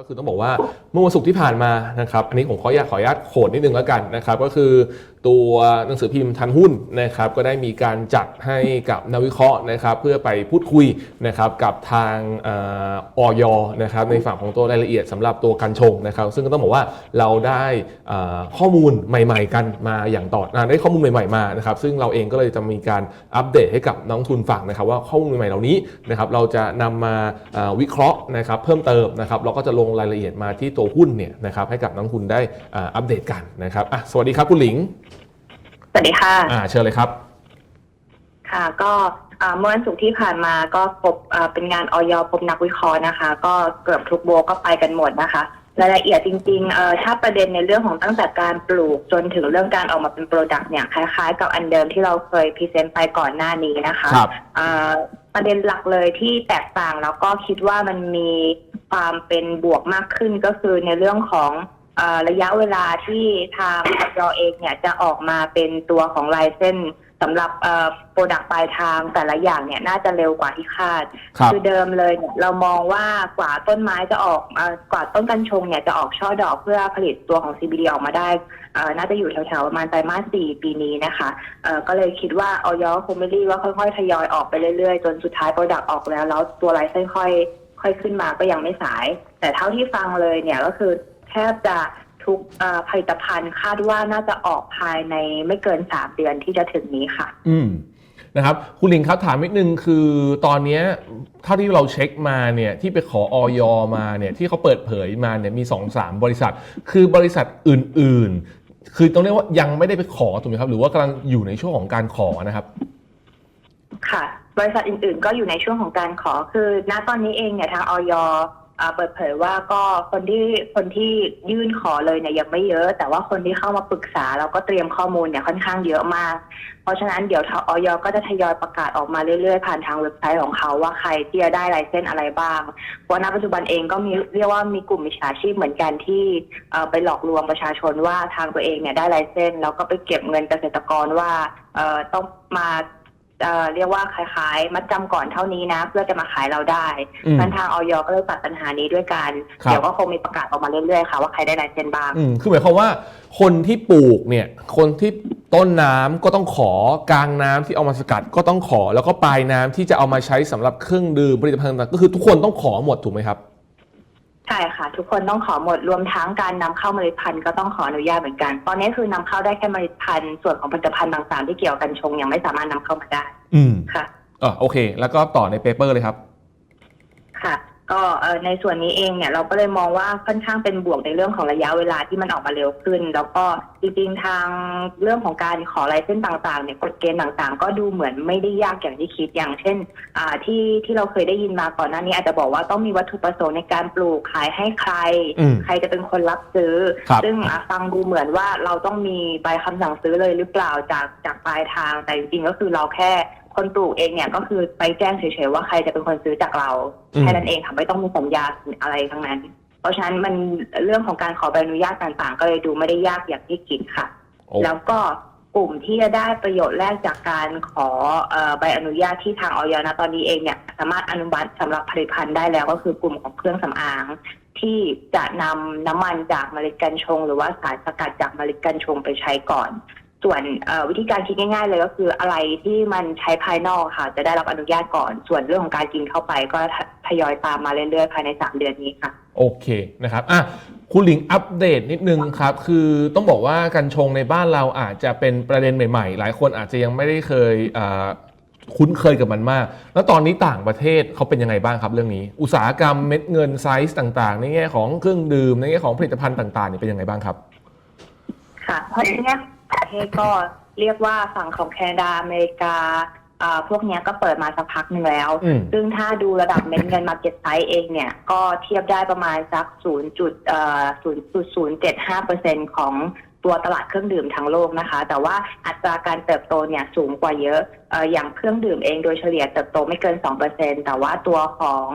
ก็คือต้องบอกว่าเมื่อวันศุกร์ที่ผ่านมานะครับอันนี้ผมขออนุญาตขออนุญาตโขดนิดนึงแล้วกันนะครับก็คือตัวหนังสือพิมพ์ทันหุ้นนะครับก็ได้มีการจัดให้กับนักวิเคราะห์นะครับเพื่อไปพูดคุยนะครับกับทางออยนะครับในฝั่งของตัวรายละเอียดสำหรับตัวการชงนะครับซึ่งก็ต้องบอกว่าเราได้ข้อมูลใหม่ ๆ กันมาอย่างต่ออ่าได้ข้อมูลใหม่ ๆมานะครับซึ่งเราเองก็เลยจะมีการอัปเดตให้กับนักลงทุนฟังนะครับว่าข้อมูลใหม่เหล่านี้นะครับเราจะนำมาวิเคราะห์นะครับเพิ่มเติมนะครับเราก็จะลงรายละเอียดมาที่ตัวหุ้นเนี่ยนะครับให้กับนักลงทุนได้อ่าอัปเดตกันนะครับอะสวัสดีครับคุณหลิง สวัสดีค่ะอ่าเชิญเลยครับ ค่ะก็อ่าเมื่อวันศุกร์ที่ผ่านมาก็พบอ่าเป็นงานออยพบนักวิเคราะห์นะคะ ก็เกือบทุกโบก็ไปกันหมดนะคะรายละเอียดจริงๆเอ่อถ้าประเด็นในเรื่องของตั้งแต่การปลูกจนถึงเรื่องการออกมาเป็นโปรดักต์เนี่ยคล้ายๆ กับอันเดิมที่เราเคยพรีเซนต์ไปก่อนหน้านี้นะคะครับอ่าประเด็นหลักเลยที่แตกต่างแล้วก็คิดว่ามันมี ความเป็นบวกมากขึ้นก็คือในเรื่องของเอ่อระยะเวลาที่ทางเราเองเนี่ยจะออกมาเป็นตัวของลายเส้นสำหรับโปรดักต์ปลายทางแต่ละอย่างเนี่ยน่าจะเร็วกว่าที่คาดครับอเดิมเลยเนี่ยเรามองว่ากว่าต้นไม้จะออกเอ่อกว่าต้นกัญชงเนี่ยจะออกช่อดอกเพื่อผลิตตัวของ CBD ออกมาได้เอ่อน่าจะอยู่แถวๆประมาณไตรมาสสี่ปีนี้นะคะเอ่อก็เลยคิดว่าออยคงไม่รีบว่าค่อยๆทยอยออกไปเรื่อยๆ จนสุดท้ายโปรดักต์ออกแล้ว แล้วตัวไลซ์ค่อยๆ ค่อยขึ้นมาก็ยังไม่สาย แต่เท่าที่ฟังเลยเนี่ยก็คือแทบจะทุกเอ่อผลิตภัณฑ์คาดว่าน่าจะออกภายในไม่เกินสามเดือนที่จะถึงนี้ค่ะ อืมนะครับคุณหลิงครับถามนิดนึงคือตอนเนี้ยเท่าที่เราเช็คมาเนี่ยที่ไปขอออยมาเนี่ยที่เขาเปิดเผยมาเนี่ยมี 2 3 บริษัท คือบริษัทอื่น ๆ คือต้องเรียกว่ายังไม่ได้ไปขอถูกไหมครับ หรือว่ากำลังอยู่ในช่วงของการขอนะครับ ค่ะ บริษัทอื่น ๆ ก็อยู่ในช่วงของการขอคือ ณตอนนี้เองเนี่ยทางออยเปิดเผยว่าก็คนที่คนที่ยื่นขอเลยเนี่ยยังไม่เยอะ แต่ว่าคนที่เข้ามาปรึกษาแล้วก็เตรียมข้อมูลเนี่ยค่อนข้างเยอะมาก เพราะฉะนั้นเดี๋ยวทางออยก็จะทยอยประกาศออกมาเรื่อยๆ ผ่านทางเว็บไซต์ของเขาว่าใครที่จะได้ไลเซนส์อะไรบ้างเพราะณปัจจุบันเองก็มีเรียกว่ามีกลุ่มมิจฉาชีพเหมือนกันที่ไปหลอกลวงประชาชนว่าทางตัวเองเนี่ยได้ไลเซนส์แล้วก็ไปเก็บเงินเกษตรกรว่าต้องมา เอ่อเรียกว่าคล้ายๆมัดจำก่อนเท่านี้นะ เพื่อจะมาขายเราได้อืม นั้นทางออยก็เลยตัดปัญหานี้ด้วยกันครับ เดี๋ยวก็คงมีประกาศออกมาเรื่อยๆค่ะว่าใครได้ไลเซนส์บ้าง อืมคือหมายความว่าคนที่ปลูกเนี่ยคนที่ต้นน้ำก็ต้องขอกลางน้ำที่เอามาสกัดก็ต้องขอ แล้วก็ปลายน้ำที่จะเอามาใช้สำหรับเครื่องดื่มผลิตภัณฑ์ต่างๆก็คือทุกคนต้องขอหมดถูกไหมครับ ใช่ค่ะ ทุกคนต้องขอหมดรวมทั้งการนำเข้าเมล็ดพันธุ์ก็ต้องขออนุญาตเหมือนกัน ตอนนี้คือนำเข้าได้แค่เมล็ดพันธุ์ส่วนของผลิตภัณฑ์ต่างๆที่เกี่ยวกับกัญชงยังไม่สามารถนำเข้ามาได้อืมค่ะ อะโอเค แล้วก็ต่อในเปเปอร์เลยครับ ค่ะ ก็เอ่อในส่วนนี้เองเนี่ยเราก็เลยมองว่าค่อนข้างเป็นบวกในเรื่องของระยะเวลาที่มันออกมาเร็วขึ้น แล้วก็จริงๆทางเรื่องของการขอลายเส้นต่างๆเนี่ยกฎเกณฑ์ต่างๆ ก็ดูเหมือนไม่ได้ยากอย่างที่คิดอย่างเช่นอ่าที่ที่เราเคยได้ยินมาก่อนหน้านี้ อาจจะบอกว่าต้องมีวัตถุประสงค์ในการปลูกขายให้ใคร อืมใครจะเป็นคนรับซื้อ ครับซึ่งอะฟังดูเหมือนว่าเราต้องมีใบคำสั่งซื้อเลยหรือเปล่าจากจากปลายทางแต่จริงๆก็คือเราแค่ คนปลูกเองเนี่ยก็คือไปแจ้งเฉยๆว่าใครจะเป็นคนซื้อจากเราอืม แค่นั้นเองค่ะไม่ต้องมีสัญญาอะไรทั้งนั้น เพราะฉะนั้นมันเรื่องของการขอใบอนุญาตต่างๆ ก็เลยดูไม่ได้ยากอย่างที่คิดค่ะ โอ้แล้วก็กลุ่มที่จะได้ประโยชน์แรกจากการขอเอ่อใบอนุญาตที่ทางออยนะตอนนี้เองเนี่ยสามารถอนุมัติสำหรับผลิตภัณฑ์ได้แล้วก็คือกลุ่มของเครื่องสำอาง ที่จะนำน้ำมันจากเมล็ดกัญชง หรือว่าสารสกัดจากเมล็ดกัญชงไปใช้ก่อน ส่วนเอ่อวิธีการคิดง่าย ๆ เลยก็คืออะไรที่มันใช้ภายนอกค่ะ จะได้รับอนุญาตก่อน ส่วนเรื่องของการกินเข้าไปก็ททยอยตามมาเรื่อยๆ ภายในสามเดือนนี้ค่ะ โอเคนะครับอะคุณหลิงอัปเดตนิดนึงครับ คือต้องบอกว่ากัญชงในบ้านเราอาจจะเป็นประเด็นใหม่ ๆ หลายคนอาจจะยังไม่ได้เคยอ่าคุ้นเคยกับมันมาก แล้วตอนนี้ต่างประเทศเขาเป็นยังไงบ้างครับเรื่องนี้ อุตสาหกรรมเม็ดเงินไซส์ต่างๆ ในแง่ของเครื่องดื่มในแง่ของผลิตภัณฑ์ต่างๆเนี่ยเป็นยังไงบ้างครับ ค่ะเพราะในแง่ ประเทศก็เรียกว่าฝั่งของแคนาดาอเมริกาอ่าพวกเนี้ยก็เปิดมาสักพักหนึ่งแล้วอืมซึ่งถ้าดูระดับเม็ดเงินมาเก็ตไซส์เองเนี่ย ก็เทียบได้ประมาณสัก 0.0.075เปอร์เซ็นของตัวตลาดเครื่องดื่มทั้งโลกนะคะ แต่ว่าอัตราการเติบโตเนี่ยสูงกว่าเยอะเอ่ออย่างเครื่องดื่มเองโดยเฉลี่ยเติบโตไม่เกิน 2%แต่ว่าตัวของ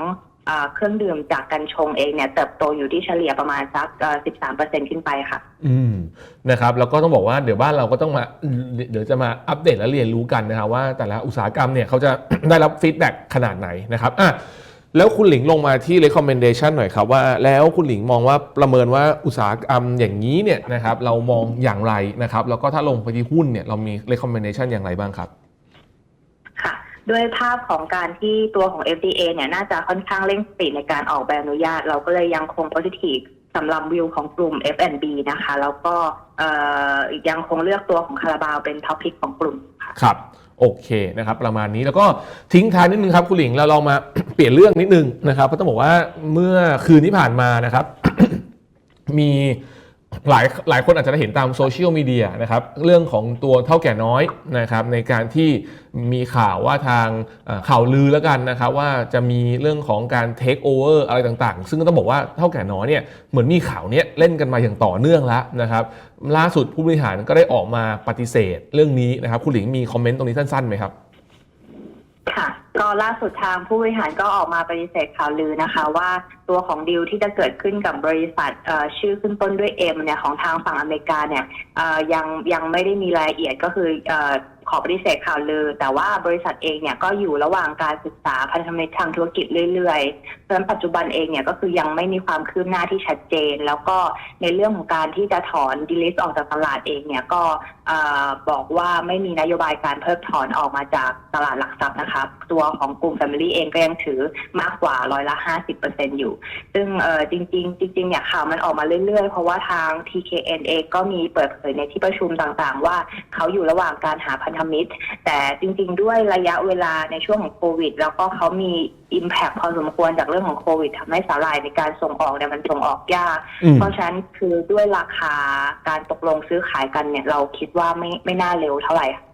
เครื่องดื่มจากการชงเองเนี่ยเติบโตอยู่ที่เฉลี่ยประมาณสักเอ่อ13%ขึ้นไปค่ะ อืมนะครับแล้วก็ต้องบอกว่าเดี๋ยวบ้านเราก็ต้องมาเดี๋ยวจะมาอัปเดตและเรียนรู้กันนะครับว่าแต่ละอุตสาหกรรมเนี่ยเขาจะ ได้รับฟีดแบ็กขนาดไหนนะครับอะแล้วคุณหลิงลงมาที่ recommendation หน่อยครับว่าแล้วคุณหลิงมองว่าประเมินว่าอุตสาหกรรมอย่างนี้เนี่ยนะครับเรามองอย่างไรนะครับแล้วก็ถ้าลงไปที่หุ้นเนี่ยเรามี recommendation อย่างไรบ้างครับ ด้วยภาพของการที่ตัวของ FDA เนี่ยน่าจะค่อนข้างเร่งสปีดในการออกใบอนุญาต เราก็เลยยังคง positive สำหรับวิวของกลุ่ม F&B นะคะ แล้วก็เอ่อยังคงเลือกตัวของคาราบาวเป็นท็อปพิกของกลุ่มค่ะครับโอเคนะครับประมาณนี้แล้วก็ทิ้งท้ายนิดนึงครับคุณหลิงเราลองมา เปลี่ยนเรื่องนิดนึงนะครับเพราะต้องบอกว่าเมื่อคืนที่ผ่านมานะครับ มี หลายหลายคนอาจจะได้เห็นตามโซเชียลมีเดียนะครับเรื่องของตัวเท่าแก่น้อยนะครับในการที่มีข่าวว่าทางข่าวลือแล้วกันนะครับว่าจะมีเรื่องของการเทคโอเวอร์อะไรต่างๆ ซึ่งก็ต้องบอกว่าเท่าแก่น้อยเนี่ยเหมือนมีข่าวเนี้ยเล่นกันมาอย่างต่อเนื่องแล้วนะครับล่าสุดผู้บริหารก็ได้ออกมาปฏิเสธเรื่องนี้นะครับคุณหลิงมีคอมเมนต์ตรงนี้สั้นๆไหมครับ ค่ะ ก็ล่าสุดทางผู้บริหารก็ออกมาปฏิเสธข่าวลือนะคะ ว่าตัวของดีลที่จะเกิดขึ้นกับบริษัทชื่อขึ้นต้นด้วยเอ็มเนี่ยของทางฝั่งอเมริกาเนี่ยยังยังไม่ได้มีรายละเอียดก็คืออขอปฏิเสธข่าวลือ แต่ว่าบริษัทเองเนี่ยก็อยู่ระหว่างการศึกษาพันธมิตรทางธุรกิจเรื่อย ๆเพราะฉะนั้นปัจจุบันเองเนี่ยก็คือยังไม่มีความคืบหน้าที่ชัดเจน แล้วก็ในเรื่องของการที่จะถอนดีลิสออกจากตลาดเองเนี่ยก็บอกว่าไม่มีนโยบายการเพิกถอนออกมาจากตลาดหลักทรัพย์นะคะตัวของกลุ่ม Family เองก็ยังถือมากกว่าร้อยละ 50%อยู่ ซึ่งจริง ๆ จริงๆเนี่ยข่าวมันออกมาเรื่อยๆ เพราะว่าทาง TKN เองก็มีเปิดเผยในที่ประชุมต่างๆ ว่าเขาอยู่ระหว่างการหาพันธมิตร แต่จริง ๆ ด้วยระยะเวลาในช่วงของโควิด แล้วก็เขามี Impact พอสมควรจากเรื่องของโควิดทำให้สาหร่ายในการส่งออกเนี่ยมันส่งออกยากอืมเพราะฉะนั้นคือด้วยราคาการตกลงซื้อขายกันเนี่ยเราคิดว่าไม่ไม่น่าเร็วเท่าไหร่ค่ะ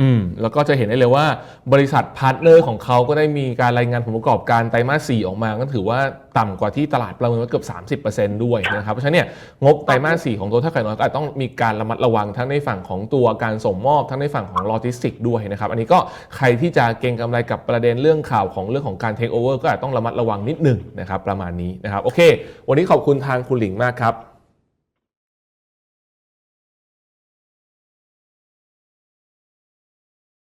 อืมแล้วก็จะเห็นได้เลยว่าบริษัทพาร์ทเนอร์ของเขาก็ได้มีการรายงานผลประกอบการไตรมาส4ออกมา ก็ถือว่าต่ำกว่าที่ตลาดประเมินไว้เกือบ 30%ด้วยนะครับเพราะฉะนั้นเนี่ยงบไตรมาส4ของตัวท่าไข่น้อยก็อาจต้องมีการระมัดระวังทั้งในฝั่งของตัวการส่งมอบทั้งในฝั่งของโลจิสติกด้วยนะครับอันนี้ก็ใครที่จะเก็งกำไรกับประเด็นเรื่องข่าวของเรื่องของการเทคโอเวอร์ก็อาจต้องระมัดระวังนิดหนึ่งนะครับประมาณนี้นะครับโอเค วันนี้ขอบคุณทางคุณหลิงมากครับ